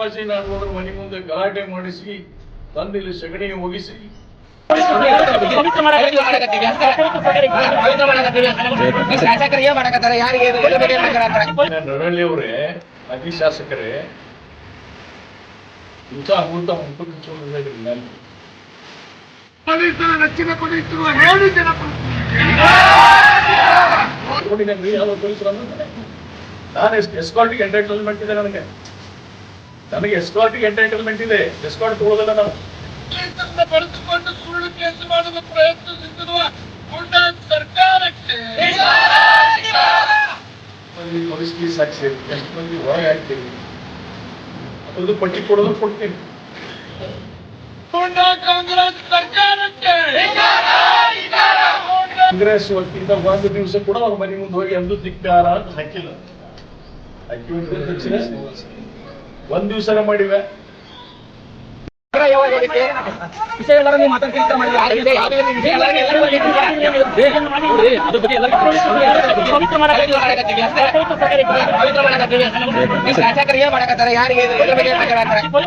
ಅಪ್ಪಾಜಿ ನಾಡಗೌಡರ ಮನೆ ಮುಂದೆ ಗಲಾಟೆ ಮಾಡಿಸಿ ತಂದಿಲ್ಲಿ ಸಗಣಿ ಮಾಡಕತ್ತಾರ ನರಳ್ಳಿ ಅವರೇ ಮಾಜಿ ಶಾಸಕರೇ ಇಂಥ ನಾನು. ಪಡೆಯುತ್ತಿರುವ ಹೇಳಿ ಜನಪ್ರತಿನಿಧಿ ನೋಡಿ ನನಗೆ ಯಾವ ನಾನು ಎಸ್ಕಾರ್ಟಿಗೆ ಎಂಟರ್ಟೈನ್ಮೆಂಟ್ ಇದೆ ನನಗೆ. ನನಗೆ ಎಸ್ಕಾರ್ಟಿಗೆ ಎಂಟರ್ಟೈನ್ಮೆಂಟ್ ಇದೆ. ಎಸ್ಕಾರ್ಟ್ ತಗೊಳ್ಳೋದಲ್ಲ ನಾವು. ಬಳಸಿಕೊಂಡು ಸುಳ್ಳು ಕೇಸು ಮಾಡಲು ಪ್ರಯತ್ನಿಸುತ್ತಿರುವ ಸರ್ಕಾರಕ್ಕೆ. ಪೊಲೀಸ್ ಕೇಸ್ ಹಾಕ್ಸಿ ಎಷ್ಟು ಮಂದಿ ಹೊರಗೆ ಹಾಕ್ತೀವಿ ಅದ್ರದ್ದು ಪಟ್ಟಿ ಕೊಡೋದು ಕೊಡ್ತೀನಿ. ಕಾಂಗ್ರೆಸ್ ಸರ್ಕಾರಕ್ಕೆ. ಕಾಂಗ್ರೆಸ್ ವತಿಯಿಂದ ಒಂದು ದಿವಸ ಕೂಡ ಅವ್ರ ಮನೆ ಮುಂದೆ ಹೋಗಿ ಎಂದು ಧಿಕ್ಕಾರ ಅಂತ ಹಾಕಿಲ್ಲ. ಹಾಕಿ ಒಂದ್ ದಿವ್ಸನ ಮಾಡಿವೆ.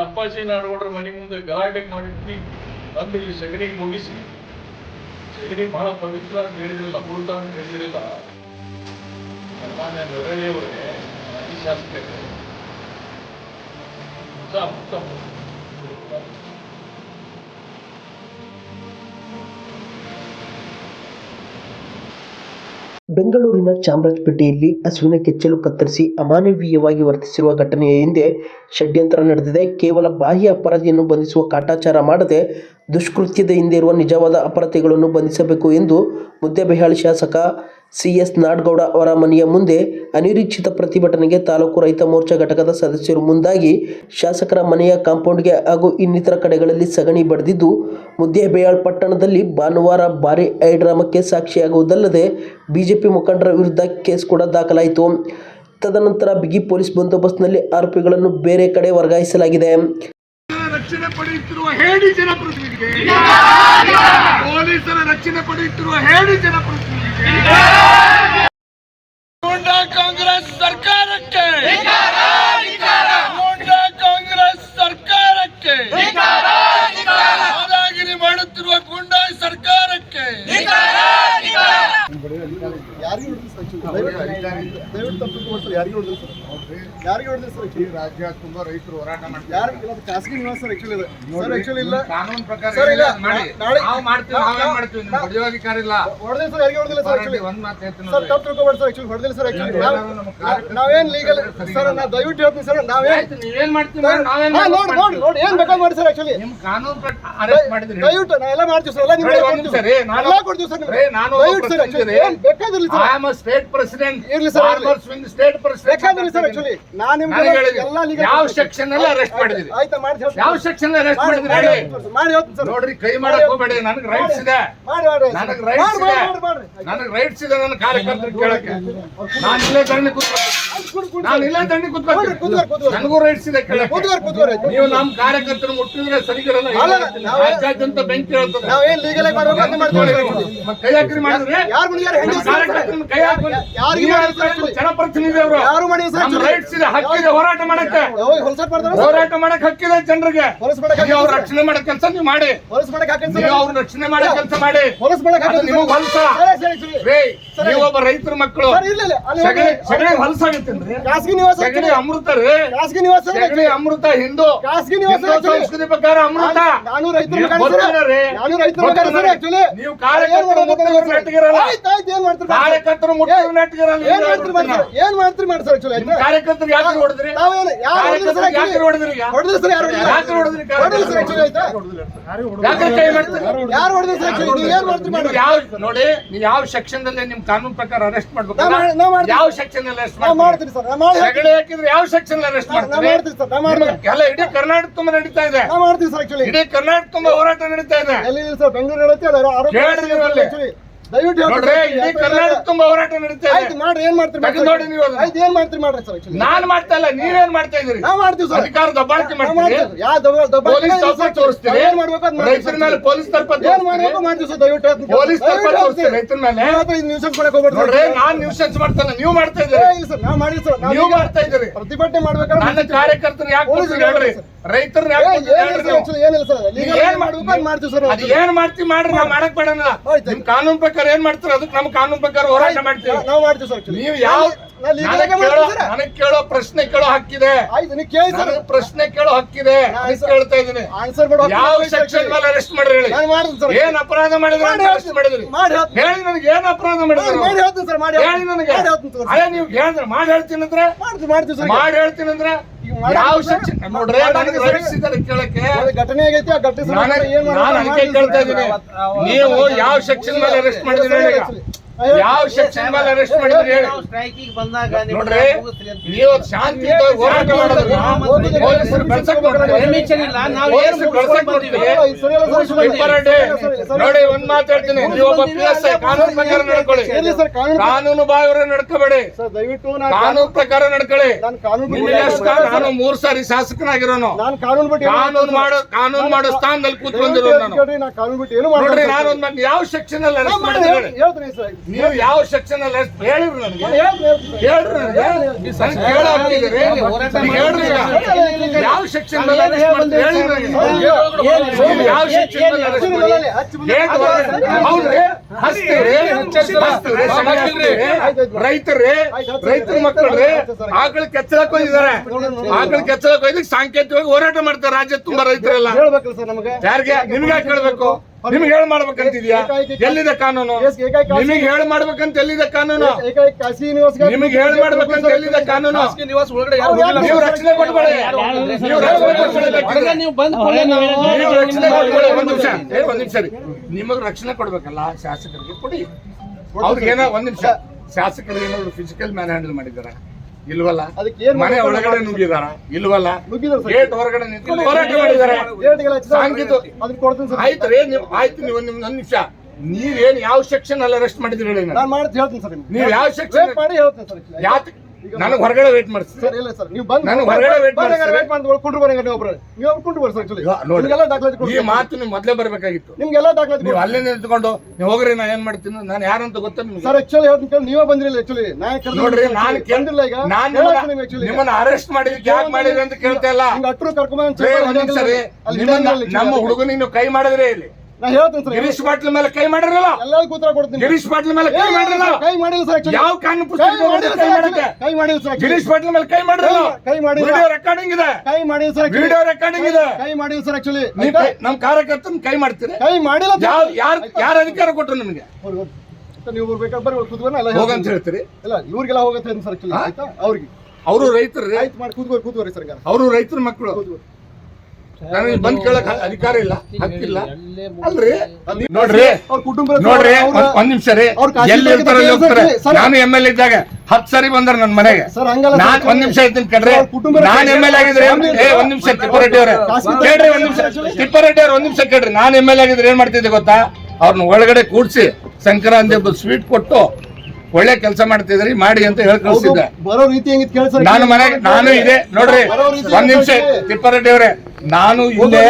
ಅಪ್ಪಾಜಿ ನಾಡಗೌಡರ ಮನೆ ಮುಂದೆ ಗಲಾಟೆ ಮಾಡಿಸಿ ತಂದು ಇಲ್ಲಿ ಸಗಣಿ ಮುಗಿಸಿ. ಸಗಣಿ ಬಹಳ ಪವಿತ್ರ ಅಂತ ಹೇಳಿದಿರಲ್ಲ ಅಂತ ಹೇಳಿದಿರಲ್ಲ. ಮಾಜಿ ಬೆಂಗಳೂರಿನ ಚಾಮರಾಜಪೇಟೆಯಲ್ಲಿ ಹಸುವಿನ ಕೆಚ್ಚಲು ಕತ್ತರಿಸಿ ಅಮಾನವೀಯವಾಗಿ ವರ್ತಿಸಿರುವ ಘಟನೆಯ ಹಿಂದೆ ಷಡ್ಯಂತ್ರ ನಡೆದಿದೆ. ಕೇವಲ ಬಾಹ್ಯ ಅಪರಾಧಿಯನ್ನು ಬಂಧಿಸುವ ಕಾಟಾಚಾರ ಮಾಡದೆ ದುಷ್ಕೃತ್ಯದ ಹಿಂದೆ ಇರುವ ನಿಜವಾದ ಅಪರಾಧಿಗಳನ್ನು ಬಂಧಿಸಬೇಕು ಎಂದು ಮುದ್ದೆಬೆಹಾಳಿ ಶಾಸಕ ಸಿ ಎಸ್ ನಾಡಗೌಡ ಅವರ ಮನೆಯ ಮುಂದೆ ಅನಿರೀಕ್ಷಿತ ಪ್ರತಿಭಟನೆಗೆ ತಾಲೂಕು ರೈತ ಮೋರ್ಚಾ ಘಟಕದ ಸದಸ್ಯರು ಮುಂದಾಗಿ ಶಾಸಕರ ಮನೆಯ ಕಾಂಪೌಂಡ್ಗೆ ಹಾಗೂ ಇನ್ನಿತರ ಕಡೆಗಳಲ್ಲಿ ಸಗಣಿ ಬಡಿದಿದ್ದು, ಮುದ್ದೇಬೇಯಾಳ್ ಪಟ್ಟಣದಲ್ಲಿ ಭಾನುವಾರ ಭಾರಿ ಐಡ್ರಾಮಕ್ಕೆ ಸಾಕ್ಷಿಯಾಗುವುದಲ್ಲದೆ ಬಿಜೆಪಿ ಮುಖಂಡರ ವಿರುದ್ಧ ಕೇಸ್ ಕೂಡ ದಾಖಲಾಯಿತು. ತದನಂತರ ಬಿಗಿ ಪೊಲೀಸ್ ಬಂದೋಬಸ್ತ್ನಲ್ಲಿ ಆರೋಪಿಗಳನ್ನು ಬೇರೆ ಕಡೆ ವರ್ಗಾಯಿಸಲಾಗಿದೆ. ರಕ್ಷಣೆ ಪಡೆಯುತ್ತಿರುವ ಹೇಳಿ ಜನಪ್ರತಿನಿಧಿಗೆ, ಪೊಲೀಸರ ರಕ್ಷಣೆ ಪಡೆಯುತ್ತಿರುವ ಹೇಳಿ ಜನಪ್ರತಿನಿಧಿಗೆ ಕಾಂಗ್ರೆಸ್ ಸರ್ಕಾರಕ್ಕೆ ಕಾಂಗ್ರೆಸ್ ಸರ್ಕಾರಕ್ಕೆ ದಾದಾಗಿರಿ ಮಾಡುತ್ತಿರುವ ಗೂಂಡಾ ಸರ್ಕಾರಕ್ಕೆ ಯಾರಿಗೆ? ದಯವಿಟ್ಟು ತಪ್ಪು ಸರ್ ಯಾರಿಗೆ ಹೊಡೆದ್ರಿ ಸರ್. ಯಾರಿಗೆ ಹೊಡೆದ್ರಿ ಸರ್ actually? ರಾಜ್ಯ ತುಂಬಾ ರೈತರು ಹೋರಾಟ ಮಾಡ್ತಾರೆ ಇಲ್ಲ ಖಾಸಗಿ ನಿವಾಸ ಸರ್ ಆಕ್ಚುಲಿ ಇದು. ಸರ್ ಆಕ್ಚುಲಿ ಇಲ್ಲ. ಕಾನೂನು ಪ್ರಕಾರ ಸರ್, ಇಲ್ಲ. ನಾಳೆ- ನಾವು ಮಾಡ್ತೀವಿ ನಾ- ನಾವೇನ್ ಮಾಡ್ತೀವಿ ನಿಮ್ಗೆ ನಾ- ಹೊಡೆಯೋ ಇಲ್ಲ. ಹೊಡೆದಿಲ್ಲ ಸರ್ ಯಾರಿಗೆ ಹೊಡೆದಿಲ್ಲ ಸರ್ ಆಕ್ಚುಲಿ ಒಂದ್ ಮಾತು ಹೇಳ್ತೀನಿ ಸರ್ ತಪ್ಪು ತಿಳ್ಕೊಬೇಡಿ ಸರ್ ಆಕ್ಚುಲಿ ಹೊಡೆದಿಲ್ಲ ಸರ್ ಆಕ್ಚುಲಿ ನಾವು ನಾವೇನ್ ಲೀಗಲ್ ಸರಿ. ನಾ ದಯವಿಟ್ಟು ಹೇಳ್ತೀನಿ ಸರ್ ನಾವೇನ್ ನೀವೇನ್ ಮಾಡ್ತೀವಿ ನಾವೇನ್ ನೋಡಿ ನೋಡಿ ನೋಡಿ ಏನ್ ಮಾಡಿ ಸರ್ ಆಕ್ಚುಲಿ ನಿಮ್ ಕಾನೂನು ಪ್ರಕಾರ ಅರೆಸ್ಟ್ ಮಾಡಿದ್ರಿ. ದಯವಿಟ್ಟು ನಾ ಎಲ್ಲ ಮಾಡ್ತೀವಿ ಸರ್ ಎಲ್ಲ ನಿಮ್ಗೆ ನೋಡಿ, ಒಂದ್ ನಾನು- ಎಲ್ಲ ಕೊಡ್ತೀವಿ ಸರ್ ನಾನು ದಯವಿಟ್ಟು ಸರ್ ಆಕ್ಚುಲಿ ಪ್ರತಿನಿಧಿ. ಏನ್ ಬೇಕಾದಿಲ್ಲ I sir am state president ಇರ್ಲಿ sir, ಇರ್ಲಿ. Farmers wing state sir president ನಾನ್ ನಿಮ್ಗೆ. ಎಲ್ಲ legal ಯಾವ ಸೆಕ್ಷನ್ ಅಲ್ಲಿ arrest ಮಾಡಿದ್ರಿ? ಆಯ್ತಾ ಮಾಡಿ ಹೇಳ್ತೀನಿ. ಯಾವ ಸೆಕ್ಷನ್ ಅರೆಸ್ಟ್ ಮಾಡಿ ಮಾಡಿದ್ರಿ ಮಾಡಿ ಹೇಳಿ ಹೇಳ್ತೀನಿ ಸರ್, ಮಾಡಿ ಹೇಳ್ತೀನಿ ಸರ್ ನೋಡ್ರಿ ಕೈ ಮಾಡಕ್ ಹೋಗ್ಬೇಡಿ ನನಗೆ ರೈಟ್ಸ್ ಇದೆ ಮಾಡಿ ಮಾಡಿ ನನಗೆ ರೈಟ್ಸ್ ಮಾಡಿ ಇದೆ ಮಾಡಿ ಮಾಡಿ ನನಗೆ ರೈಟ್ಸ್ ಇದೆ ನನ್ನ ಕಾರ್ಯಕರ್ತರು ಕೇಳಕ್ಕೆ ನಾನು ಇಲ್ಲೇ ಕೂತ್ಕೊಳ್ತೀನಿ ನಾನು ಇಲ್ಲೇ ಕೂತ್ಕೊಳ್ರಿ. ನನಗೂ ರೈಟ್ಸ್ ಇದೆ ಕೇಳಕ್ಕೆ ಕೂತ್ಕೊಳ್ರಿ. ನೀವು ನಮ್ಮ ಕಾರ್ಯಕರ್ತರು ಮುಟ್ಟಿದ್ರೆ ಸರಿಗಿರಲ್ಲ ಅಲ್ಲ, ಹೇಳ್ತೀನಿ. ನಾವೇ- ರಾಜ್ಯಾದ್ಯಂತ ಬೆಂಕಿ ಹೇಳ್ತದೆ ನಾವೇನ್ ಲೀಗಲ್ ಆಗಿ ಮಾಡ್ಬೇಕು ಮಾಡ್ತೀವಿ. ಮತ್ತೆ ಕೈ ಹಾಕ್ರಿ ಮಾಡಿದ್ರೆ ಯಾರು ಮಾಡಿದಾರೆ ಹೆಂಗೆ ನಮ್ಮ ಕಾರ್ಯಕರ್ತರನ್ನ ಕೈ ಹಾಕಿ ಜನಪ್ರತಿನಿಧಿ ಅವರು? ನಮ್ಮ ರೈಟ್ಸ್ ಇದೆ ಹಕ್ಕಿದೆ ಹೋರಾಟ ಮಾಡಕ್ಕೆ? ಹೋರಾಟ ಮಾಡಕ್ ಹಕ್ಕಿದೆ ಜನರಿಗೆ. ಅವ್ರ ರಕ್ಷಣೆ ಮಾಡೋ ಕೆಲಸ ನೀವು ಮಾಡಿ. ಅವ್ರ ರಕ್ಷಣೆ ಮಾಡೋ ಕೆಲಸ ಮಾಡಿ. ಹೊಲಸು ಮಾಡಕ್ ಅದು ಹಾಕಿಲ್ಲ ನಿಮಗೆ ಸರ್? ಹೊಲಸ ಸರಿ, ಸರಿ, ಸರಿ. ರೇ ಸರಿ. ನೀವು ಒಬ್ಬ ರೈತರ ಮಕ್ಕಳು ಹೊಲಸಾಗತ್ತೇನ್ರಿ ಖಾಸಗಿ ನಿವಾಸ ಸಗಣಿ. ಅಮೃತ ರೀ ಖಾಸಗಿ ನಿವಾಸ ಸಗಣಿ ಅಮೃತ ಹಿಂದೂ ಖಾಸಗಿ ನಿವಾಸ ಸಂಸ್ಕೃತಿ ಪ್ರಕಾರ ಅಮೃತ ನಾನು- ರೈತರ. ನಾನು ರೈತರ. ನೀವು ಕಾರ್ಯಕರ್ತರು ಏನ್ ಮಾಡ್ತೀರಿ ಏನ್ ಮಾಡ್ತೀರಿ? ಏನ್ ಮಾಡ್ತೀರಿ? ಕಾರ್ಯಕರ್ತರು ಯಾಕೆ ಹೊಡೆದ್ರಿ ನಾವೇನು ಹೊಡೆದ್ರು ಸರ್ ಹೊಡೆದ್ರಿ ಯಾರು ಹೊಡೆದ್ರು? ಯಾಕೆ ಹೊಡೆದ್ರಿ ಹೊಡೆದ್ರು ಸರ್ actually, ಆಯ್ತಾ? ಯಾಕೆ ಕೈ ಮಾಡ್ತೀರಿ ಯಾರು ಹೊಡೆದ್ರು ಸರ್? ನೀವು ಏನ್ ಮಾಡ್ತೀರಿ ಮಾಡಿ ಯಾವ ನೋಡಿ ನೀವು ಯಾವ ಸೆಕ್ಷನ್ ನಿಮ್ಮ ನಿಮ್ ಕಾನೂನು ಪ್ರಕಾರ ಅರೆಸ್ಟ್ ಮಾಡ್ಬೇಕು. ಯಾವ ಸೆಕ್ಷನ್ ಅಲ್ಲಿ ಅರೆಸ್ಟ್ ನಾ ಮಾಡ್ತೀನಿ ಸರ್ ಸಗಣಿ ಹಾಕಿದ್ರೆ ಯಾವ ಸೆಕ್ಷನ್ ಅರೆಸ್ಟ್ ಮಾಡ್ತೀನಿ. ಎಲ್ಲ ಇಡೀ ಕರ್ನಾಟಕ ತುಂಬಾ ನಡೀತಾ ಇದೆ. ನಾ ಮಾಡ್ತೀನಿ ಸರ್. ಇಡೀ ಕರ್ನಾಟಕ ತುಂಬಾ ಹೋರಾಟ ನಡೀತಾ ಇದೆ. ಬೆಂಗಳೂರು ಹೇಳುತ್ತೆ ದಯವಿಟ್ಟು ಇಡೀ ಕರ್ನಾಟಕ ತುಂಬಾ ಹೋರಾಟ ನಡೀತಾ ಆಯ್ತು ಇದೆ ಮಾಡ್ರಿ ಏನ್ ಮಾಡ್ತೀರಿ ತೆಗೆದು ನೋಡಿ ನೀವು ಅದನ್ನ. ಆಯ್ತು ಏನ್ ಮಾಡ್ತೀರಿ ಮಾಡ್ರಿ ಸರ್. ನಾನ್ ಮಾಡ್ತಾ ಇಲ್ಲ ನೀವೇನ್ ಮಾಡ್ತಾ ಇದ್ದೀರಿ? ನಾವ್ ಮಾಡ್ತೀವಿ ಸರ್. ಅಧಿಕಾರ ದಬ್ಬಾಳಿಕೆ ನಾವ್ ಮಾಡ್ತೀರಿ? ಮಾಡ್ತೀವಿ ಯಾ ದಬ್ಬ- ದಬ್ಬಾಳಿಕೆ ಪೊಲೀಸ್ ಇಲ್ಲ ತಪ್ಪ ಸರ್. ತೋರಿಸ್ತೀರಿ ನಾವ್ ಏನ್ ಮಾಡ್ಬೇಕು ಅದ್ ಮಾಡ್ತೀವಿ ರೈತರ ಮೇಲೆ ಪೊಲೀಸ್ ತಪ್ಪ ಏನ್ ಮಾಡ್ಬೇಕು ಮಾಡ್ತೀವಿ ಸರ್. ದಯವಿಟ್ಟು ಹೇಳ್ತೀನಿ. ಪೊಲೀಸ್ ತಪ್ಪ ದಯವಿಟ್ಟು ತೋರಿಸ್ತೀರಿ ಹೇಳ್ತೀನಿ. ರೈತರ ಮೇಲೆ. ನೀವ್ ಮಾತ್ರ ಇದು nuisance ಮಾಡಕ್ ಸರ್. ನೋಡ್ರಿ ನಾನ್ ನ್ಯೂಸೆನ್ಸ್ ಮಾಡ್ತಾನೆ ನೀವು ಮಾಡ್ತಾ ಏ, ಇದ್ದೀರಿ ಇಲ್ಲ ಸರ್ ನಾವ್ ಮಾಡಿಲ್ಲ ಸರ್. ನಾವ್ ನೀವು ಈಗ ಮಾಡ್ತಾ ಇದ್ದೀರಿ. ಪ್ರತಿಭಟನೆ ಮಾಡ್ಬೇಕಾದ್ರೆ ನನ್ನ ಕಾರ್ಯಕರ್ತರು ಯಾಕೆ ಹೇಳ್ರಿ ರೈತರನ್ನ ಯಾಕೆ ಹೇಳ್ರಿ ಸರ್, ಏನಿಲ್ಲ ಏನ್ ಆಗಿ ಮಾಡ್ಬೇಕು ಅದ್ ಮಾಡ್ತೀವಿ ಸರ್ ಅದ್ ಏನ್ ಮಾಡ್ತಿ ಮಾಡ್ರಿ ನಾವ್ ಮಾಡಕ್ ಬೇಡ ಆಯ್ತು. ನಿಮ್ ಕಾನೂನು ಪ್ರಕಾರ ಏನ್ ಮಾಡ್ತಾರೆ? ಅದಕ್ಕೆ ನಮ್ಮ ಕಾನೂನು ಪ್ರಕಾರ ಹೋರಾಟ ಮಾಡ್ತೀವಿ. ನಾವು ಮಾಡ್ತೀವಿ ನೀವು ಯಾವ ನನಗ್ ಕೇಳೋ ಪ್ರಶ್ನೆ ಕೇಳೋ ಹಕ್ಕಿದೆ. ಪ್ರಶ್ನೆ ಕೇಳೋ ಹಕ್ಕಿದೆ. ಕೇಳ್ತಾ ಇದೀನಿ ಯಾವ ಸೆಕ್ಷನ್. ಮೇಲೆ ಅರೆಸ್ಟ್ ಮಾಡ್ರಿ ಹೇಳಿ? ಏನ್ ಅಪರಾಧ ಮಾಡಿದ್ರೆ ಮಾಡಿ ಅರೆಸ್ಟ್ ಮಾಡಿದ್ರಿ? ಹೇಳಿ ನನಗೆ ಏನ್ ಅಪರಾಧ ಮಾಡಿದ್ರೆ ಹೇಳಿ ನನಗೆ. ಅದೇ ನೀವು ಹೇಳಿದ್ರೆ ಮಾಡಿ ಹೇಳ್ತೀನಿ ಅಂದ್ರೆ? ಮಾಡಿ ಹೇಳ್ತೀನಿ ಅಂದ್ರೆ? ಯಾವ ಸೆಕ್ಷನ್? ನೋಡ್ರಿ ನನಗೆ ಇದ್ದಾರೆ ಕೇಳಕ್ಕೆ. ಅದು ಘಟನೆ ಆಗೈತಿ ಆ ಘಟನೆ ನಾನು ಅದಕ್ಕೆ ಕೇಳ್ತಾ ಸರ್. ಇದ್ದೀನಿ. ನೀವು ಯಾವ ಸೆಕ್ಷನ್ ಮೇಲೆ ಅರೆಸ್ಟ್ ಮಾಡಿದ್ರಿ ಹೇಳಿ? ಯಾವ ಸೆಕ್ಷನ್ ಮೇಲೆ ಅರೆಸ್ಟ್ ಮಾಡಿದ್ರು ಹೇಳಿ? ಸ್ಟ್ರೈಕಿಗೆ ಬಂದಾಗ ನೋಡ್ರಿ ನೀವು ಶಾಂತಿಯುತವಾಗಿ ಹೋರಾಟ ಮಾಡೋದನ್ನ ಪೊಲೀಸರು ಬೆಳ್ಸಕ್ ಬರ್ತಾರೆ. ಪರ್ಮಿಷನ್ ಇಲ್ಲ ನಾವು ಏನ್ ಬೆಳ್ಸಕ್ ಬರ್ತೀವಿ ನೋಡಿ ಒಂದ್ ಮಾತು ಹೇಳ್ತೀನಿ. ನೀವು ಒಬ್ಬ ಪಿ ಎಸ್ ಐ ಕಾನೂನು ಪ್ರಕಾರ ನಡ್ಕೊಳ್ಳಿ. ಕಾನೂನು ನಡ್ಕೋಬೇಡಿ. ಕಾನೂನು ಪ್ರಕಾರ ನಡ್ಕೊಳ್ಳಿ. ನಾನು ಮೂರ್ ಸಾರಿ ಶಾಸಕನಾಗಿರೋನು. ನಾನು ಕಾನೂನು ಬಿಟ್ಟು ಕಾನೂನು ಮಾಡೋ ಕಾನೂನು ಮಾಡೋ ಸ್ಥಾನದಲ್ಲಿ ಕೂತ್ಕೊಂಡಿರೋ ನಾನು. ನಾನು ಕಾನೂನು ಬಿಟ್ಟು ಏನು ನೋಡ್ರಿ ನಾನು ಯಾವ ಸೆಕ್ಷನ್ ಅಲ್ಲಿ ಅರೆಸ್ಟ್ ಮಾಡಿದ್ರೆ ನೀವು ಯಾವ ಸೆಕ್ಷನ್ ಅಲ್ಲಿ ಹೇಳಿರಿ ನನಗೆ. ಹೇಳ್ರಿ ನನಗೆ? ಹೇಳ್ರಿ. ಯಾವ ಸೆಕ್ಷನ್ ಯಾವ ಸೆಕ್ಷನ್ ಹೌದ್ರಿ? ರೈತರೇ ರೈತರ ಮಕ್ಕಳ್ರಿ? ಆಕಳ ಕೆಚ್ಚಲಕ್ ಹೋಗಿದ್ದಾರೆ. ಆಕಳ ಕೆಚ್ಚಲಕ್ ಹೋಗಿ ಸಾಂಕೇತಿಕವಾಗಿ ಹೋರಾಟ ಮಾಡ್ತಾರೆ ರಾಜ್ಯ ತುಂಬಾ ರೈತರೆಲ್ಲ. ಹೇಳ್ಬೇಕಲ್ಲ ಸರ್ ನಮಗೆ? ಯಾರಿಗೆ? ನಿಮ್ಗೆ ಯಾಕೆ ಕೇಳ್ಬೇಕು ನಿಮ್ಗೆ ಹೇಳ್ ಮಾಡ್ಬೇಕಂತಿದ್ಯಾ? ಎಲ್ಲಿದೆ ಕಾನೂನು? ನಿಮಗೆ ಹೇಳ್ ಮಾಡ್ಬೇಕಂತ ಎಲ್ಲಿದೆ ಕಾನೂನು? ನಿಮಗೆ ಹೇಳ್ ಮಾಡ್ಬೇಕಂತ ಎಲ್ಲಿದೆ ಕಾನೂನು? ನಿವಾಸ ಒಳಗಡೆ ನೀವು ರಕ್ಷಣೆ ಕೊಡ್ಬೇಡಿ ನೀವು ರಕ್ಷಣೆ ಕೊಡ್ಬೇಡಿ ನೀವು ಬಂದ್ ನೀವು ರಕ್ಷಣೆ ಕೊಡ್ಬೇಡಿ ಒಂದ್ ನಿಮಿಷ. ಏ ಒಂದ್ ನಿಮಿಷ ರೀ ನಿಮಗ್ ರಕ್ಷಣೆ ಕೊಡ್ಬೇಕಲ್ಲ ಶಾಸಕರಿಗೆ? ಕೊಡಿ. ಅವ್ರಿಗೆ ಏನೋ ಒಂದ್ ನಿಮಿಷ. ಶಾಸಕರು ಏನಾದ್ರು ಫಿಸಿಕಲ್ ಮ್ಯಾನ್ ಹ್ಯಾಂಡಲ್ ಮಾಡಿದಾರ ಇಲ್ವಲ್ಲ? ಅದಕ್ಕೆ ಮನೆ ಒಳಗಡೆ ನುಗ್ಗಿದಾರ? ಇಲ್ವಲ್ಲ. ಗೇಟ್ ಹೊರಗಡೆ ಹೋರಾಟ ಆಯ್ತು ರೀ ನೀವು ಆಯ್ತು ನೀವು ಒಂದ್ ಒಂದ್ ನಿಮಿಷ. ನೀವೇನ್ ಯಾವ ಸೆಕ್ಷನ್ ಅಲ್ಲಿ ಅರೆಸ್ಟ್ ಮಾಡಿದ್ರಿ ಹೇಳಿ ನೀವ್ ನಾನು ಮಾಡ್ತೀನಿ ಹೇಳ್ತೀನಿ ಸರ್. ನೀವು ಯಾವ ಸೆಕ್ಷನ್ ಮಾಡಿ ಹೇಳ್ತೀನಿ ಸರ್. ನನಗ್ ಹೊರಗಡೆ ವೇಟ್ ಮಾಡಿಸ್ತೀರಿ ಸರ್ ಇಲ್ಲ ಸರ್ ನೀವು ಬಂದು ನನಗೆ ಹೊರಗಡೆ ಕುಂಡ್ರು ಬರಂಗ ಒಬ್ರು. ನೀವು ಒಬ್ರು ಕುಂಡ್ರು ಸರ್ ನೋಡಿ. ನಿಮ್ಗೆಲ್ಲ ದಾಖಲಾತಿ ಈ ಮಾತು ನೀವು ಬರಬೇಕಾಗಿತ್ತು ಬರ್ಬೇಕಾಗಿತ್ತು. ನಿಮ್ಗೆಲ್ಲ ದಾಖಲಾತಿ ನೀವು ಅಲ್ಲೇ ನಿಂತ್ಕೊಂಡು ನೀವು ಹೋಗ್ರಿ ನಾ ಏನ್ ಮಾಡ್ತೀನಿ ನಾನು ಯಾರಂತ ಗೊತ್ತಾ ನಿಮಗೆ. ಸರ್ ಆಕ್ಚುಲಿ ಹೇಳ್ತೀನಿ ಕೇಳಿ ನೀವೇ ಬಂದಿರಲಿಲ್ಲ ಆಕ್ಚುಲಿ ನಾನು ಕರ್ದು ನೋಡ್ರಿ ನಾನು. ಈಗ? ನಾನು. ನಿಮ್ಮನ್ನ ಅರೆಸ್ಟ್ ಮಾಡಿದಕ್ಕೆ ಯಾಕೆ ಮಾಡಿದ್ರಿ ಅಂತ ಕೇಳ್ತಾ ಇಲ್ಲ. ಹಿಂಗ್ ಅಟ್ರು ಕರ್ಕೊಂಡ್ ನಿಮಿಷ ನಮ್ಮ ಹುಡುಗನ ನೀವು ಕೈ ಮಾಡಿದ್ರೆ ಇಲ್ಲಿ. ನಾ ಹೇಳ್ತೀನಿ ಸರ್ ಗಿರೀಶ್ ಪಾಟ್ಲ ಮೇಲೆ ಕೈ ಮಾಡಿರಲ್ಲ? ಎಲ್ಲರೂ ಉತ್ತರ ಕೊಡ್ತೀನಿ. ಗಿರೀಶ್ ಪಾಟ್ಲ ಮೇಲೆ ಕೈ ಮಾಡಿರಲ್ಲ? ಕೈ ಮಾಡಿಲ್ಲ ಸರ್. ಯಾವ ಕಾನೂನು ಪುಸ್ತಕ ಕೈ ಮಾಡಕ್ಕೆ. ಕೈ ಮಾಡಿಲ್ಲ ಸರ್ ಗಿರೀಶ್ ಪಾಟ್ಲ ಮೇಲೆ ಕೈ ಮಾಡಿರಲ್ಲ? ಕೈ ಮಾಡಿಲ್ಲ. ವಿಡಿಯೋ ರೆಕಾರ್ಡಿಂಗ್ ಇದೆ. ಕೈ ಮಾಡಿಲ್ಲ ಸರ್. ವಿಡಿಯೋ ರೆಕಾರ್ಡಿಂಗ್ ಇದೆ. ಕೈ ಮಾಡಿಲ್ಲ ಸರ್ ಆಕ್ಚುಲಿ ನಮ್ಮ ಕಾರ್ಯಕರ್ತನ ಕೈ ಮಾಡ್ತೀರಿ? ಕೈ ಮಾಡಿಲ್ಲ ಯಾರು ಯಾರು ಅಧಿಕಾರ ಕೊಟ್ರು ನಿಮಗೆ? ಹೋಗಿ, ಹೋಗಿ. ನೀವು ಬರ್ಬೇಕಾದ್ರೆ ಬರ್ರಿ ಕೂತ್ಕೊಂಡು ಎಲ್ಲ ಹೋಗಂತ. ಹೇಳ್ತೀರಿ? ಇಲ್ಲ ಇವ್ರಿಗೆಲ್ಲ ಹೋಗತ್ತೆ ಸರ್ ಆಯ್ತಾ? ಅವ್ರಿಗೆ. ಅವರು ರೈತರು. ಆಯ್ತು ಮಾಡಿ ಕೂತ್ಕೋರಿ ಕೂತ್ಕೋರಿ ಸರ್ ಅವರು ರೈತರ ಮಕ್ಕಳು. ನನಗೆ ಬಂದ್ ಕೇಳಕ್ ಅಧಿಕಾರ ಇಲ್ಲ ಹಕ್ಕಿಲ್ಲ ಅಲ್ರಿ? ನೋಡ್ರಿ ಅವ್ರ ಕುಟುಂಬ ನೋಡ್ರಿ ಒಂದ್- ನಿಮಿಷ ರೀ. ಎಲ್ಲಿ ಇರ್ತಾರ ಹೋಗ್ತಾರೆ. ನಾನು ಎಂ ಎಲ್ ಇದ್ದಾಗ ಹತ್ ಸರಿ ಬಂದ್ರ ನನ್ ಮನೆಗೆ. ನಾನ್ ಒಂದ್ ನಿಮಿಷ ಅವ್ರ ಕುಟುಂಬ ನಾನ್ ಎಂ ಎಲ್ ಆಗಿದ್ರೆ ಏ ಒಂದ್ ನಿಮಿಷ ತಿಪ್ಪಾರೆಡ್ಡಿ ಅವ್ರೆ. ಕೇಳ್ರಿ ಒಂದ್ ನಿಮಿಷ. ತಿಪ್ಪಾರೆಡ್ಡಿ ಅವ್ರ ಒಂದ್ ನಿಮಿಷ ಕೇಳ್ರಿ. ನಾನ್ ಎಂ ಎಲ್ ಆಗಿದ್ರೆ ಏನ್ ಮಾಡ್ತಿದ್ದೆ ಗೊತ್ತಾ? ಅವ್ರನ್ನ ಒಳಗಡೆ ಕೂಡ್ಸಿ ಸಂಕ್ರಾಂತಿ ಹಬ್ಬದ ಸ್ವೀಟ್ ಕೊಟ್ಟು ಒಳ್ಳೆ ಕೆಲಸ ಮಾಡ್ತಿದ್ರಿ ಮಾಡಿ ಅಂತ ಹೇಳಿ ಕಳ್ಸಿದ್ದೆ. ನಾನು ಮನೆಗೆ ನಾನು ಇದೆ. ನೋಡ್ರಿ ಒಂದ್ ನಿಮಿಷ ತಿಪ್ಪಾರೆಡ್ಡಿ ಅವರೇ. ನಾನು ಇಲ್ಲೇ.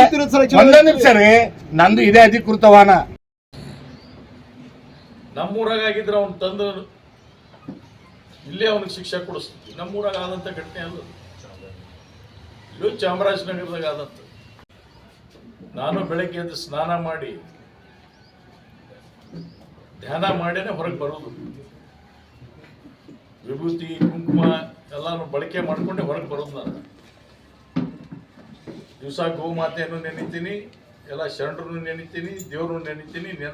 ಒಂದೇ ನಿಮಿಷ ರೀ. ನಂದು ಇದೇ ಅಧಿಕೃತ ವಾಹನ ನಮ್ಮೂರಾಗ ಆಗಿದ್ರೆ ಅವ್ನು ತಂದು ಇಲ್ಲೇ ಅವನಿಗೆ ಶಿಕ್ಷೆ ಕೊಡಿಸ್ತೀವಿ ನಮ್ಮೂರಾಗ ಆದಂಥ ಘಟನೆ ಅದು. ಇದು ಚಾಮರಾಜನಗರದಾಗ ಆದಂತ ನಾನು ಬೆಳಗ್ಗೆ ಎದ್ದು ಸ್ನಾನ ಮಾಡಿ ಧ್ಯಾನ ಮಾಡೇನೆ ಹೊರಗೆ ಬರೋದು. ವಿಭೂತಿ ಕುಂಕುಮ ಎಲ್ಲಾನು ಬಳಕೆ ಮಾಡ್ಕೊಂಡೆ ಹೊರಗೆ ಬರೋದು ನಾನು. ದಿವಸ ಗೋಮಾತೆಯನ್ನು ನೆನಿತೀನಿ, ಎಲ್ಲ ಶರಣರನ್ನು ನೆನಿತೀನಿ, ದೇವರನ್ನು ನೆನಿತೀನಿ, ನೆನ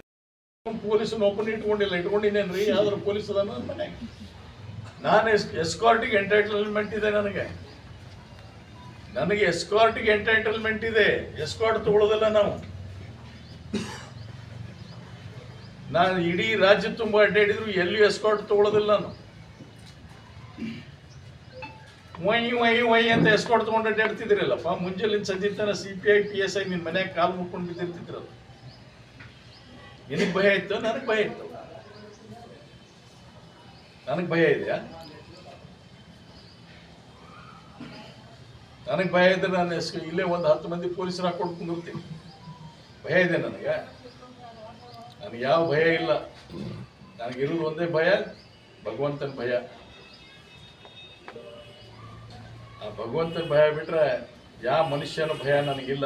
ಒಪ್ಪನ್ ಓಪನ್ ಇಟ್ಕೊಂಡಿಲ್ಲ ಇಟ್ಕೊಂಡಿನೇನ್ರಿ ಯಾವ್ದಾರು ಪೊಲೀಸ್ ಅದಾನ ನನ್ ಮನ್ಯಾಗ ನಾನು ಎಸ್ಕಾರ್ಟಿಗೆ ಎಂಟೈಟಲ್ಮೆಂಟ್ ಇದೆ ನನಗೆ. ನನಗೆ ಎಸ್ಕಾರ್ಟಿಗೆ ಎಂಟೈಟಲ್ಮೆಂಟ್ ಇದೆ. ಎಸ್ಕಾರ್ಟ್ ತಗೊಳ್ಳೋದಿಲ್ಲ ನಾವು. ನಾನು ಇಡೀ ರಾಜ್ಯ ತುಂಬ ಅಡ್ಡಾಡಿದ್ರು, ಎಲ್ಲಿಯೂ ಎಸ್ಕಾರ್ಟ್ ತಗೊಳ್ಳೋದಿಲ್ಲ ನಾನು. ವೈ ವೈ ವೈ ಅಂತ ಎಸ್ಕೋಟ್ ತೊಗೊಂಡು ಅಡ್ಡಾಡ್ತಿದ್ರಲ್ಲಪ್ಪ ಮುಂಜಾನೆ ಸಂಜೆ ತನ C P I P S I ನಿನ್ನ ಮನ್ಯಾಗ ಕಾಲು ಮುಟ್ಕೊಂಡು ಬಿದ್ದಿರ್ತಿದ್ರಲ್ಲ. ನಿನಗೆ ಭಯ ಇತ್ತು? ನನಗೆ ಭಯ ಇತ್ತು? ನನಗೆ ಭಯ ಇದೆಯಾ? ನನಗೆ ಭಯ ಇದ್ರೆ ನಾನು ಎಸ್, ಇಲ್ಲೇ ಒಂದು ಹತ್ತು ಮಂದಿ ಪೊಲೀಸರು ಹಾಕೊಂಡು ಕುಂದಿರ್ತೀನಿ. ಭಯ ಇದೆ ನನಗೆ. ನನಗೆ ಯಾವ ಭಯ ಇಲ್ಲ. ನನಗಿರೋದು ಒಂದೇ ಭಯ, ಭಗವಂತನ ಭಯ. ಭಗವಂತನ ಭಯ ಬಿಟ್ರೆ ಯಾವ ಮನುಷ್ಯನ ಭಯ ನನಗಿಲ್ಲ.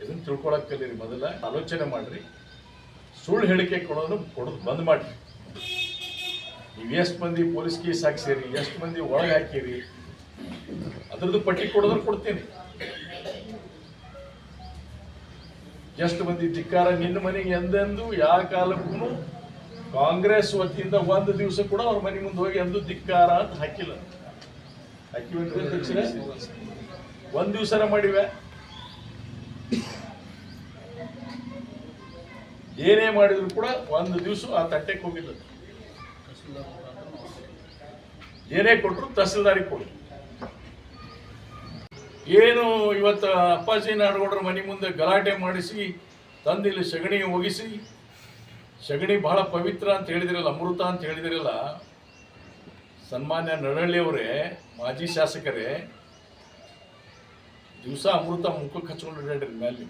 ಇದನ್ನು ತಿಳ್ಕೊಳಕ್ ಕಲೀರಿ ಮೊದಲ, ಆಲೋಚನೆ ಮಾಡ್ರಿ. ಸುಳ್ಳು ಹೇಳಿಕೆ ಕೊಡೋದು ಕೊಡೋದು ಬಂದ್ ಮಾಡ್ರಿ. ನೀವು ಎಷ್ಟು ಮಂದಿ ಪೊಲೀಸ್ ಕೇಸ್ ಹಾಕ್ಸಿರಿ, ಎಷ್ಟು ಮಂದಿ ಒಳಗೆ ಹಾಕಿರಿ, ಅದ್ರದ್ದು ಪಟ್ಟಿ ಕೊಡೋದ್ರೆ ಕೊಡ್ತೀನಿ. ಎಷ್ಟು ಮಂದಿ ಧಿಕ್ಕಾರ ನಿನ್ನ ಮನೆಗೆ ಎಂದೆಂದು ಯಾವ ಕಾಲಕ್ಕೂ ಕಾಂಗ್ರೆಸ್ ವತಿಯಿಂದ ಒಂದು ದಿವಸ ಕೂಡ ಅವ್ರ ಮನೆ ಮುಂದೆ ಹೋಗಿ ಎಂದು ಧಿಕ್ಕಾರ ಅಂತ ಹಾಕಿಲ್ಲ. ಹಾಕಿವಂದ್ರೆ ಅಧ್ಯಕ್ಷರೇ ಒಂದ್ ಮಾಡಿವೆ. ಏನೇ ಮಾಡಿದ್ರು ಕೂಡ ಒಂದು ದಿವಸ ಆ ತಟ್ಟೆಗೆ ಹೋಗಿಲ್ಲ. ಏನೇ ಕೊಟ್ಟರು ತಹಸೀಲ್ದಾರಿಗೆ ಕೊಡಿ. ಏನು ಇವತ್ತು ಅಪ್ಪಾಜಿ ನಾಡಗೌಡರ ಮನೆ ಮುಂದೆ ಗಲಾಟೆ ಮಾಡಿಸಿ, ತಂದಿಲ್ಲಿ ಸಗಣಿ ಒಗಿಸಿ, ಸಗಣಿ ಬಹಳ ಪವಿತ್ರ ಅಂತ ಹೇಳಿದಿರಲ್ಲ, ಅಮೃತ ಅಂತ ಹೇಳಿದಿರಲ್ಲ ಸನ್ಮಾನ್ಯ ನರಹಳ್ಳಿಯವರೇ ಮಾಜಿ ಶಾಸಕರೇ ದಿವಸ ಅಮೃತ ಮುಖಕ್ಕೆ ಹಚ್ಕೊಂಡು ಮೇಲೆ